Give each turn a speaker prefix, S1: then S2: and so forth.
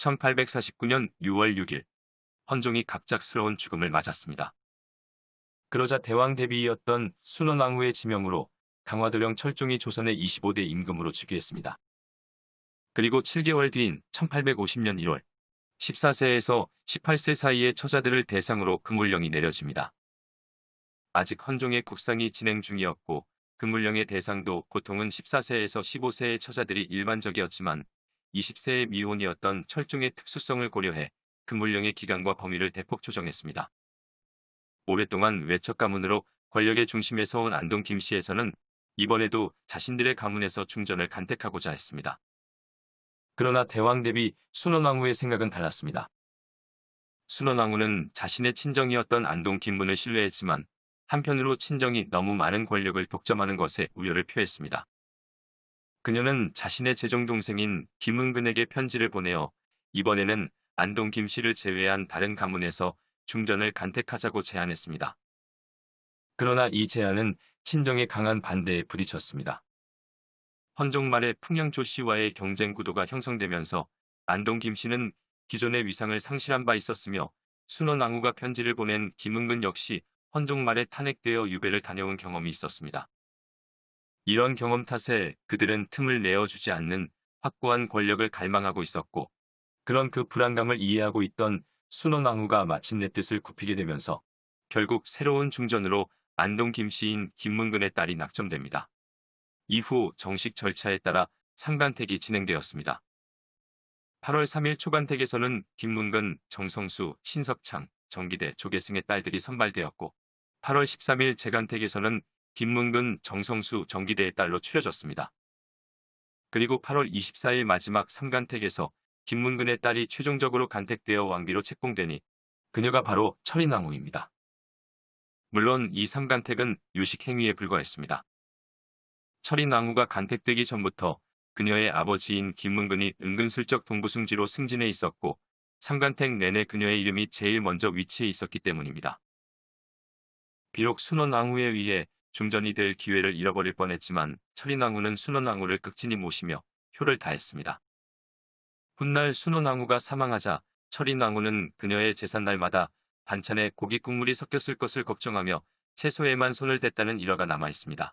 S1: 1849년 6월 6일 헌종이 갑작스러운 죽음을 맞았습니다. 그러자 대왕 대비이었던 순원왕후의 지명으로 강화도령 철종이 조선의 25대 임금으로 즉위했습니다. 그리고 7개월 뒤인 1850년 1월 14세에서 18세 사이의 처자들을 대상으로 금물령이 내려집니다. 아직 헌종의 국상이 진행 중이었고 금물령의 대상도 보통은 14세에서 15세의 처자들이 일반적이었지만 20세의 미혼이었던 철종의 특수성을 고려해 금물령의 기간과 범위를 대폭 조정했습니다. 오랫동안 외척 가문으로 권력의 중심에 서 온 안동 김씨에서는 이번에도 자신들의 가문에서 중전을 간택하고자 했습니다. 그러나 대왕 대비 순원왕후의 생각은 달랐습니다. 순원왕후는 자신의 친정이었던 안동 김문을 신뢰했지만 한편으로 친정이 너무 많은 권력을 독점하는 것에 우려를 표했습니다. 그녀는 자신의 재정동생인 김은근에게 편지를 보내어 이번에는 안동 김 씨를 제외한 다른 가문에서 중전을 간택하자고 제안했습니다. 그러나 이 제안은 친정의 강한 반대에 부딪혔습니다. 헌종 말에 풍양조 씨와의 경쟁 구도가 형성되면서 안동 김 씨는 기존의 위상을 상실한 바 있었으며 순원왕후가 편지를 보낸 김은근 역시 헌종 말에 탄핵되어 유배를 다녀온 경험이 있었습니다. 이런 경험 탓에 그들은 틈을 내어주지 않는 확고한 권력을 갈망하고 있었고 그런 그 불안감을 이해하고 있던 순원왕후가 마침내 뜻을 굽히게 되면서 결국 새로운 중전으로 안동 김씨인 김문근의 딸이 낙점됩니다. 이후 정식 절차에 따라 상간택이 진행되었습니다. 8월 3일 초간택에서는 김문근, 정성수, 신석창, 정기대, 조계승의 딸들이 선발되었고 8월 13일 재간택에서는 김문근, 정성수, 정기대의 딸로 추려졌습니다. 그리고 8월 24일 마지막 3간택에서 김문근의 딸이 최종적으로 간택되어 왕비로 책봉되니 그녀가 바로 철인왕후입니다. 물론 이 3간택은 유식 행위에 불과했습니다. 철인왕후가 간택되기 전부터 그녀의 아버지인 김문근이 은근슬쩍 동부승지로 승진해 있었고 3간택 내내 그녀의 이름이 제일 먼저 위치해 있었기 때문입니다. 비록 순원왕후에 의해 중전이 될 기회를 잃어버릴 뻔했지만 철인왕후는 순원왕후를 극진히 모시며 효를 다했습니다. 훗날 순원왕후가 사망하자 철인왕후는 그녀의 재산날마다 반찬에 고기 국물이 섞였을 것을 걱정하며 채소에만 손을 댔다는 일화가 남아 있습니다.